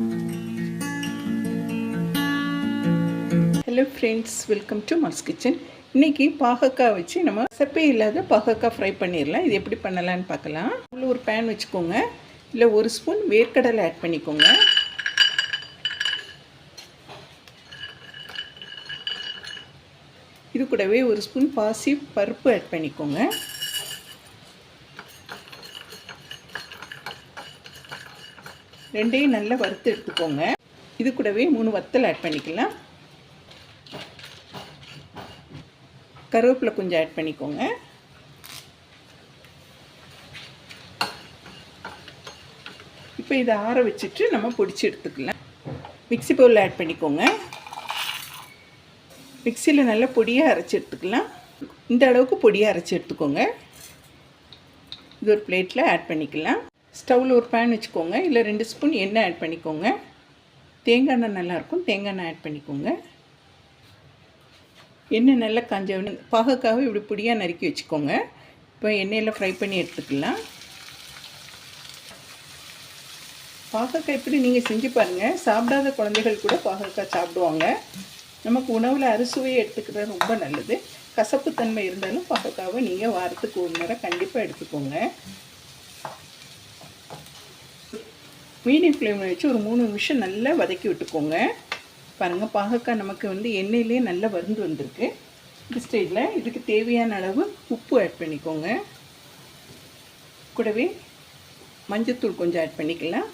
Hello friends welcome to Mass Kitchen இன்றைக்கி பாகக்காய் வச்சு நம்ம சப்பே இல்லாத பாகக்காய் ஃப்ரை பண்ணிடலாம் இது எப்படி பண்ணலான்னு பார்க்கலாம். உள்ள ஒரு பேன் வச்சுக்கோங்க. இல்லை ஒரு ஸ்பூன் வேர்க்கடலை ஆட் பண்ணிக்கோங்க. இது கூடவே ஒரு ஸ்பூன் பாசி பருப்பு ஆட் பண்ணிக்கோங்க. ரெண்டையும் நல்லா வறுத்து எடுத்துக்கோங்க. இது கூடவே மூணு வத்தல் ஆட் பண்ணிக்கலாம். கருவேப்பிலை கொஞ்சம் ஆட் பண்ணிக்கோங்க. இப்போ இதை ஆற வச்சுட்டு நம்ம பொடிச்சு எடுத்துக்கலாம். மிக்ஸி பவுலில் ஆட் பண்ணிக்கோங்க. மிக்சியில் நல்லா பொடியாக அரைச்சி எடுத்துக்கலாம். இந்த அளவுக்கு பொடியாக அரைச்சி எடுத்துக்கோங்க. இது ஒரு பிளேட்டில் ஆட் பண்ணிக்கலாம். ஸ்டவ்வில் ஒரு பேன் வச்சுக்கோங்க. இல்லை ரெண்டு ஸ்பூன் எண்ணெய் ஆட் பண்ணிக்கோங்க. தேங்காய் எண்ணெய் நல்லாயிருக்கும் தேங்காய் எண்ணெய் ஆட் பண்ணிக்கோங்க. எண்ணெய் நல்லா காஞ்ச பாகக்காக இப்படி பொடியாக நறுக்கி வச்சுக்கோங்க. இப்போ எண்ணெயில் ஃப்ரை பண்ணி எடுத்துக்கலாம். பாகக்காய் எப்படி நீங்கள் செஞ்சு பாருங்கள் சாப்பிடாத குழந்தைகள் கூட பாகக்காய் சாப்பிடுவாங்க. நமக்கு உணவில் அறுசுவையை எடுத்துக்கிறது ரொம்ப நல்லது. கசப்புத்தன்மை இருந்தாலும் பாகக்காவை நீங்கள் வாரத்துக்கு ஒரு முறை கண்டிப்பாக எடுத்துக்கோங்க. மீடியம் ஃப்ளேமில் வச்சு ஒரு மூணு நிமிஷம் நல்லா வதக்கி விட்டுக்கோங்க. பாருங்கள் பாகக்காய் நமக்கு வந்து எண்ணெயிலே நல்லா வருந்து வந்திருக்கு. இந்த ஸ்டேஜில் இதுக்கு தேவையான அளவு உப்பு ஆட் பண்ணிக்கோங்க. கூடவே மஞ்சத்தூள் கொஞ்சம் ஆட் பண்ணிக்கலாம்.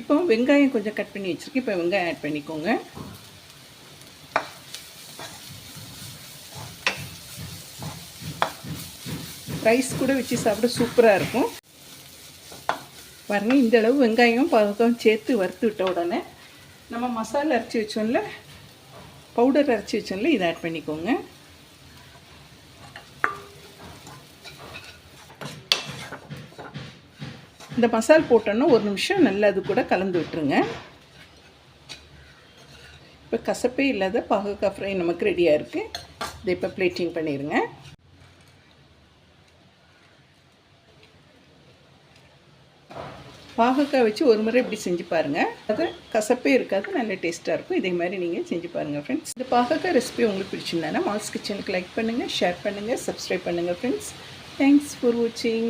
இப்போ வெங்காயம் கொஞ்சம் கட் பண்ணி வச்சுருக்கேன். இப்போ வெங்காயம் ஆட் பண்ணிக்கோங்க. ரைஸ் கூட வச்சு சாப்பிட சூப்பராக இருக்கும். பாருங்கள் இந்த அளவு வெங்காயம் பதக்கம் சேர்த்து வறுத்து விட்ட உடனே நம்ம மசாலா அரைச்சி வச்சோம்ல பவுடர் அரைச்சி வச்சோம்ல இதை ஆட் பண்ணிக்கோங்க. இந்த மசால் போட்டோன்னா ஒரு நிமிஷம் நல்லா அது கூட கலந்து விட்டுருங்க. இப்போ கசப்பே இல்லாத பாகக்காய் ஃப்ரை நமக்கு ரெடியாக இருக்குது இதை இப்போ பிளேட்டிங் பண்ணிடுங்க பாகக்காய் வச்சு ஒரு முறை இப்படி செஞ்சு பாருங்கள் அது கசப்பே இருக்காது நல்ல டேஸ்ட்டாக இருக்கும். இதே மாதிரி நீங்கள் செஞ்சு பாருங்கள் ஃப்ரெண்ட்ஸ் இந்த பாகக்காய் ரெசிபி உங்களுக்கு பிடிச்சிருந்தானா மால்ஸ் கிச்சனுக்கு லைக் பண்ணுங்கள் ஷேர் பண்ணுங்கள் சப்ஸ்கிரைப் பண்ணுங்கள் ஃப்ரெண்ட்ஸ் தேங்க்ஸ் ஃபார் வாட்சிங்